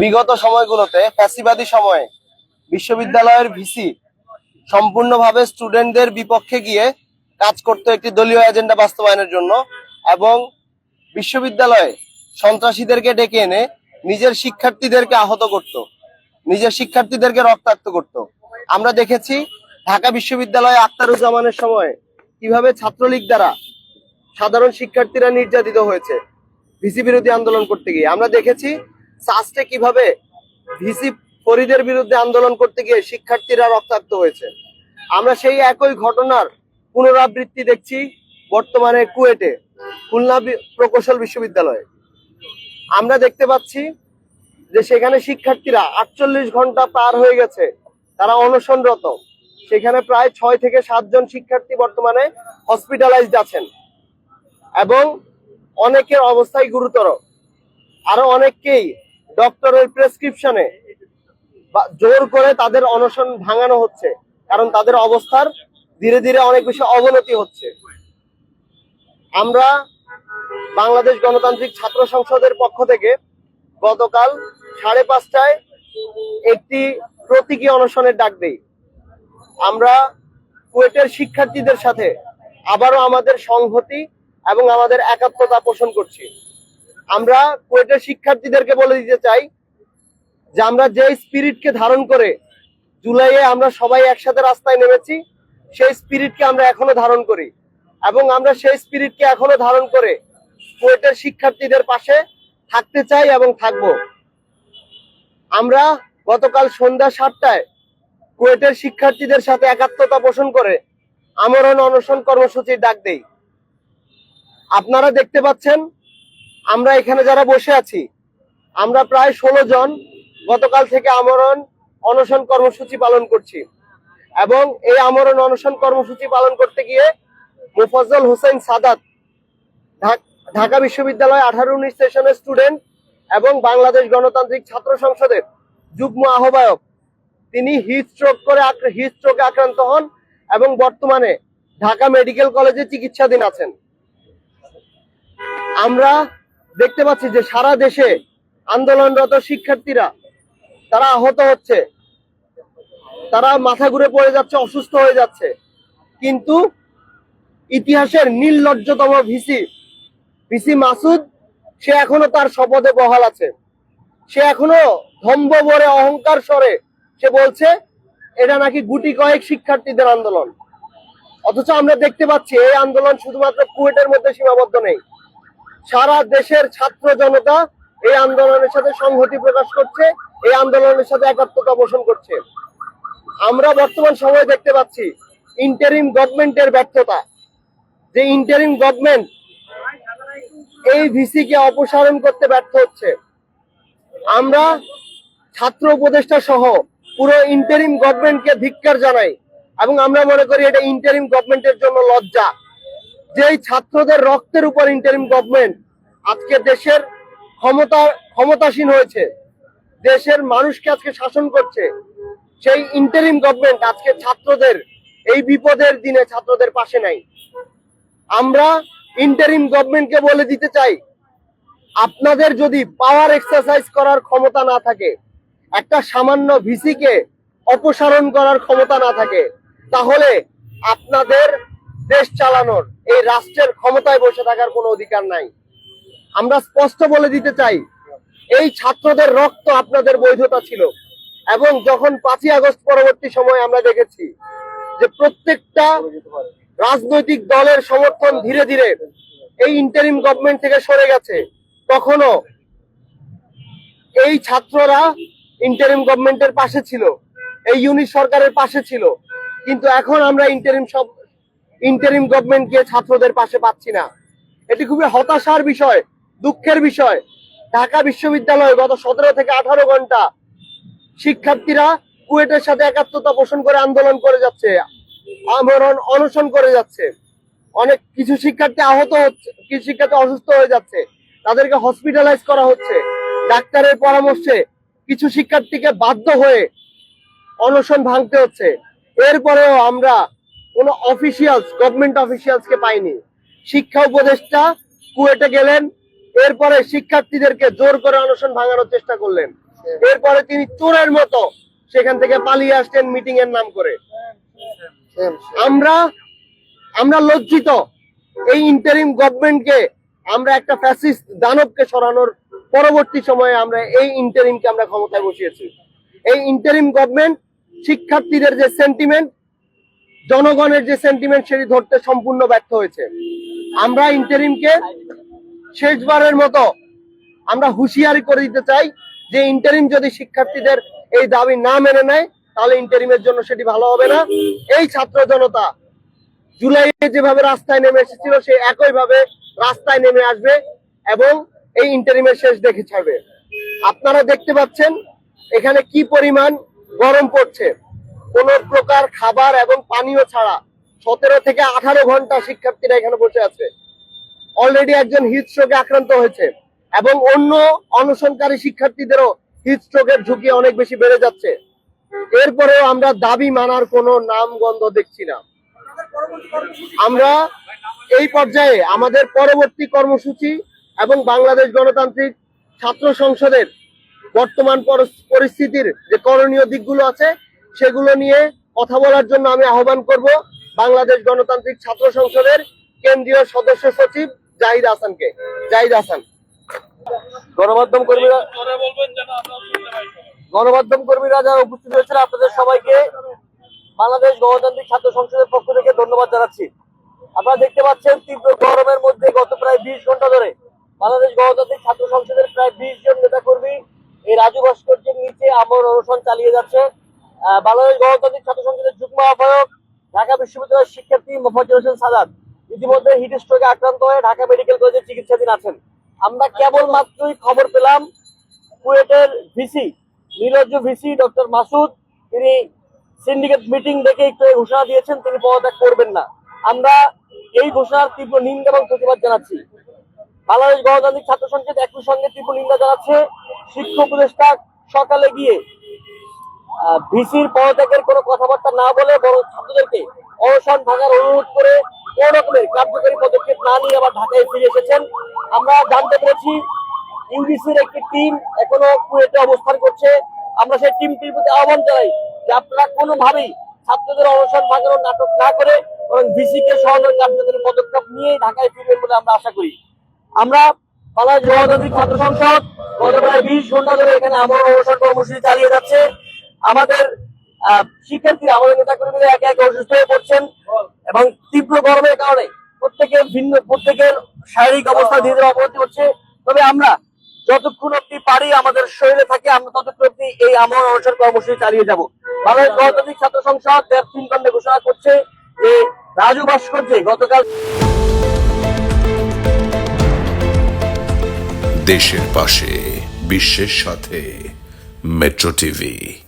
বিগত সময়গুলোতে ফ্যাসিবাদী সময়ে বিশ্ববিদ্যালয়ের ভিসি সম্পূর্ণভাবে স্টুডেন্টদের বিপক্ষে গিয়ে কাজ করতে একটি দলীয় এজেন্ডা বাস্তবায়নের জন্য এবং বিশ্ববিদ্যালয়ে সন্ত্রাসীদেরকে ডেকে এনে নিজের শিক্ষার্থীদেরকে আহত করত, নিজের শিক্ষার্থীদেরকে রক্তাক্ত করত। আমরা দেখেছি ঢাকা বিশ্ববিদ্যালয়ে আক্তারুজ্জামানের সময় কীভাবে ছাত্রলীগ দ্বারা সাধারণ শিক্ষার্থীরা নির্যাতিত হয়েছে, ভিসি বিরোধী আন্দোলন করতে গিয়ে। আমরা দেখেছি সাস্টে কীভাবে ভিসি ফরিদের বিরুদ্ধে আন্দোলন করতে গিয়ে শিক্ষার্থীরা রক্তাক্ত হয়েছে? আমরা সেই একই ঘটনার পুনরাবৃত্তি দেখছি বর্তমানে কুয়েটে, খুলনা প্রকৌশল বিশ্ববিদ্যালয়ে। আমরা দেখতে পাচ্ছি যে সেখানে শিক্ষার্থীরা আটচল্লিশ ঘণ্টা পার হয়ে গেছে, তারা অনশনরত। সেখানে প্রায় ছয় থেকে সাতজন শিক্ষার্থী বর্তমানে হসপিটালাইজড আছেন। এবং অনেকের অবস্থাই গুরুতর। আরও অনেককেই ডক্টরের প্রেসক্রিপশনে বা জোর করে তাদের অনশন ভাঙানো হচ্ছে, কারণ তাদের অবস্থার ধীরে ধীরে অনেক বেশি অবনতি হচ্ছে। আমরা বাংলাদেশ গণতান্ত্রিক ছাত্র সংসদের পক্ষ থেকে গতকাল সাড়ে পাঁচটায় একটি প্রতীকী অনশনের ডাক দেই। আমরা কুয়েটের শিক্ষার্থীদের সাথে আবারও আমাদের সংহতি এবং আমাদের একাত্মতা পোষণ করছি। আমরা কুয়েটের শিক্ষার্থীদেরকে বলে দিতে চাই যে আমরা যে স্পিরিটকে ধারণ করে জুলাইয়ে আমরা সবাই একসাথে রাস্তায় নেমেছি, সেই স্পিরিটকে আমরা এখনও ধারণ করি এবং আমরা সেই স্পিরিটকে এখনও ধারণ করে কুয়েটের শিক্ষার্থীদের পাশে থাকতে চাই এবং থাকব। আমরা গতকাল সন্ধ্যা সাতটায় কুয়েটের শিক্ষার্থীদের সাথে একাত্মতা পোষণ করে আমরণ অনশন কর্মসূচির ডাক দেই। আপনারা দেখতে পাচ্ছেন আমরা এখানে যারা বসে আছি, আমরা প্রায় ষোলো জন গতকাল থেকে আমরণ অনশন কর্মসূচি পালন করছি। এবং এই আমরণ অনশন কর্মসূচি পালন করতে গিয়ে মুফাজ্জল হোসেন সাদাত, ঢাক- বিশ্ববিদ্যালয় আঠারো উনিশ সেশনের স্টুডেন্ট এবং বাংলাদেশ গণতান্ত্রিক ছাত্র সংসদের যুগ্ম আহ্বায়ক। তিনি হিট স্ট্রোক করে হিট স্ট্রোকে আক্রান্ত হন এবং বর্তমানে ঢাকা মেডিকেল কলেজে চিকিৎসাধীন আছেন। আমরা দেখতে পাচ্ছি যে সারা দেশে আন্দোলনরত শিক্ষার্থীরা, তারা আহত হচ্ছে। তারা মাথা ঘুরে পড়ে যাচ্ছে, অসুস্থ হয়ে যাচ্ছে। কিন্তু ইতিহাসের নির্লজ্জতম ভিসি ভিসি মাসুদ, সে এখনও তার শপথে বহাল আছে। সে এখনও ধম্ব ভরে, অহংকার স্বরে সে বলছে, এটা নাকি গুটি কয়েক শিক্ষার্থীদের আন্দোলন। অথচ আমরা দেখতে পাচ্ছি, এই আন্দোলন শুধুমাত্র কুয়েটের মধ্যে সীমাবদ্ধ নেই। সারা দেশের ছাত্র জনতা এই আন্দোলনের সাথে সংহতি প্রকাশ করছে, এই আন্দোলনের সাথে একাত্মতা পোষণ করছে। আমরা বর্তমান সময়ে দেখতে পাচ্ছি ইন্টারিম গভর্নমেন্টের ব্যর্থতা। যে ইন্টারিম গভর্নমেন্ট এই ভিসি কে অপসারণ করতে ব্যর্থ হচ্ছে। আমরা ছাত্র উপদেষ্টা সহ পুরো ইন্টারিম গভর্নমেন্টকে ধিক্কার জানাই এবং আমরা মনে করি এটা ইন্টারিম গভর্নমেন্টের জন্য লজ্জা। যেই ছাত্রদের রক্তের উপর ইন্টারিম গভর্নমেন্ট আজকে দেশের ক্ষমতা, ক্ষমতাসীন হয়েছে, দেশের মানুষকে আজকে শাসন করছে, সেই ইন্টারিম গভর্নমেন্ট আজকে ছাত্রদের, এই বিপদের দিনে ছাত্রদের পাশে নাই। আমরা ইন্টারিম গভর্নমেন্টকে বলে দিতে চাই, আপনাদের যদি পাওয়ার এক্সারসাইজ করার ক্ষমতা না থাকে, একটা সামান্য ভিসিকে অপসারণ করার ক্ষমতা না থাকে, তাহলে আপনাদের দেশ চালানোর এই রাষ্ট্রের ক্ষমতায় বসে থাকার কোনো অধিকার নাই। আমরা স্পষ্ট বলে দিতে চাই, এই ছাত্রদের রক্ত আপনাদের বৈধতা ছিল এবং যখন পাঁচই আগস্ট পরবর্তী সময় আমরা দেখেছি যে প্রত্যেকটা রাজনৈতিক দলের সমর্থন ধীরে ধীরে এই ইন্টারিম গভর্নমেন্ট থেকে সরে গেছে, তখনও এই ছাত্ররা ইন্টারিম গভর্নমেন্টের পাশে ছিল, এই ইউনিট সরকারের পাশে ছিল। কিন্তু এখন আমরা ইন্টারিম সব ইন্টারিম গভর্নমেন্টকে ছাত্রদের পাশে পাচ্ছি না। এটি খুবই হতাশার বিষয়, দুঃখের বিষয়। ঢাকা বিশ্ববিদ্যালয়ে গত সতেরো থেকে আঠারো ঘণ্টা শিক্ষার্থীরা কুয়েটের সাথে একাত্মতা পোষণ করে আন্দোলন করে যাচ্ছে আমরণ অনশন করে যাচ্ছে। অনেক কিছু শিক্ষার্থী আহত হচ্ছে, কিছু শিক্ষার্থী অসুস্থ হয়ে যাচ্ছে। তাদেরকে হসপিটালাইজ করা হচ্ছে। ডাক্তারের পরামর্শে কিছু শিক্ষার্থীকে বাধ্য হয়ে অনশন ভাঙতে হচ্ছে। এরপরেও আমরা কোনো অফিসিয়ালস গভর্নমেন্ট অফিসিয়ালস কে পাইনি শিক্ষা উপদেষ্টা কুয়েটে গেলেন, এরপরে শিক্ষার্থীদেরকে জোর করে অনশন ভাঙানোর চেষ্টা করলেন। এরপরে তিনি চোরের মতো সেখান থেকে পালিয়ে আসলেন মিটিং এর নাম করে। আমরা আমরা লজ্জিত। এই ইন্টারিম গভর্নমেন্টকে আমরা একটা ফ্যাসিস্ট দানবকে সরানোর পরবর্তী সময়ে আমরা এই ইন্টারিমকে আমরা ক্ষমতায় বসিয়েছি। এই ইন্টারিম গভর্নমেন্ট শিক্ষার্থীদের যে সেন্টিমেন্ট জনগণের যে সেন্টিমেন্ট সেটি ধরতে সম্পূর্ণ ব্যর্থ হয়েছে। আমরা ইন্টারিমকে শেষবারের মতো আমরা হুঁশিয়ারি করে দিতে চাই যে ইন্টারিম যদি শিক্ষার্থীদের এই দাবি না মেনে নেয়, তাহলে ইন্টারিমের জন্য সেটি ভালো হবে না। এই ছাত্র জনতা জুলাইয়ে যেভাবে রাস্তায় নেমে এসেছিল, সে একইভাবে রাস্তায় নেমে আসবে এবং এই ইন্টারিমের শেষ দেখে ছাড়বে। আপনারা দেখতে পাচ্ছেন এখানে কি পরিমাণ গরম পড়ছে। কোন প্রকার খাবার এবং পানীয় ছাড়া সতেরো থেকে আঠারো ঘণ্টা শিক্ষার্থীরা এখানে বসে আছে। অলরেডি একজন হিট স্ট্রোকে আক্রান্ত হয়েছে এবং অন্য অনশনকারী শিক্ষার্থীদেরও হিট স্ট্রোকের ঝুঁকি অনেক বেশি বেড়ে যাচ্ছে। এরপরেও আমরা দাবি মানার কোনো নাম গন্ধ দেখছি না। আমরা এই পর্যায়ে আমাদের পরবর্তী কর্মসূচি এবং বাংলাদেশ গণতান্ত্রিক ছাত্র সংসদের বর্তমান পরিস্থিতির যে করণীয় দিকগুলো আছে সেগুলো নিয়ে কথা বলার জন্য আমি আহ্বান করব বাংলাদেশ গণতান্ত্রিক ছাত্র সংসদের কেন্দ্রীয় সদস্য সচিব জাহিদ হাসানকে। জাহিদ হাসান। গণমাধ্যম কর্মীরা গণমাধ্যম কর্মীরা যারা উপস্থিত হয়েছিল আপনাদের সবাইকে বাংলাদেশ গণতান্ত্রিক ছাত্র সংসদের পক্ষ থেকে ধন্যবাদ জানাচ্ছি। আপনারা দেখতে পাচ্ছেন, তীব্র গরমের মধ্যে গত প্রায় বিশ ঘণ্টা ধরে বাংলাদেশ গণতান্ত্রিক ছাত্র সংসদের প্রায় বিশ জন নেতা কর্মী এই রাজু ভাস্কর্যের নিচে আমর অনশন চালিয়ে যাচ্ছে। বাংলাদেশ গণতান্ত্রিক ছাত্র সংসদের যুগ্ম আহ্বায়ক, ঢাকা বিশ্ববিদ্যালয়ের শিক্ষার্থী মোহাম্মদ হোসেন সাদাত ইতিমধ্যে হিট স্ট্রোকে আক্রান্ত হয়ে ঢাকা মেডিকেল কলেজে চিকিৎসাধীন আছেন। আমরা কেবল মাত্রই খবর পেলাম কুয়েটের ভিসি, নীলজ্জ ভিসি ডক্টর মাসুদ। তিনি সিন্ডিকেট মিটিং একটু ঘোষণা দিয়েছেন, তিনি পদত্যাগ করবেন না। আমরা এই ঘোষণার তীব্র নিন্দা এবং প্রতিবাদ জানাচ্ছি। বাংলাদেশ গণতান্ত্রিক ছাত্র সংসদ একই সঙ্গে তীব্র নিন্দা জানাচ্ছে। শিক্ষক উপদেষ্টা সকালে গিয়ে ভিসির পদত্যাগের কোনো কথাবার্তা না বলে বরং ছাত্রদেরকে অবসান ভাঙার অনুরোধ করে কোন রকমের কার্যকরী পদক্ষেপ না নিয়ে আবার ঢাকায় ফিরে এসেছেন। আমরা জানতে পেরেছি ইউডিসির একটি টিম এখনও কুয়েটে অবস্থান করছে। আমরা সেই টিমটির প্রতি আহ্বান জানাই যে আপনারা কোনোভাবেই ছাত্রদের অবসান ভাঙানোর নাটক না করে বরং ভিসি কে সরানোর কার্যকরী পদক্ষেপ নিয়ে ঢাকায় ফিরবেন বলে আমরা আশা করি। আমরা বাংলাদেশ ছাত্র সংসদ গত প্রায় বিশ ঘণ্টা ধরে এখানে আমার অবসর কর্মসূচি চালিয়ে যাচ্ছে। আমাদের আহ, শিক্ষার্থীরা আমাদের নেতা কর্মীরা একে একে অসুস্থ হয়ে পড়ছেন এবং তীব্র গরমের কারণে প্রত্যেকের ভিন্ন প্রত্যেকের শারীরিক অবস্থা ধীরে অবনতি হচ্ছে। তবে আমরা যতক্ষণ অব্দি পারি আমাদের শরীরে থাকে আমরা ততক্ষণ অব্দি এই আমার অবসর কর্মসূচি চালিয়ে যাব। বাংলাদেশ গণতান্ত্রিক ছাত্র সংসদ তিন খন্ডে ঘোষণা করছে যে রাজু ভাস্কর্যে গতকাল দেশের পাশে বিশ্বের সাথে মেট্রো টিভি।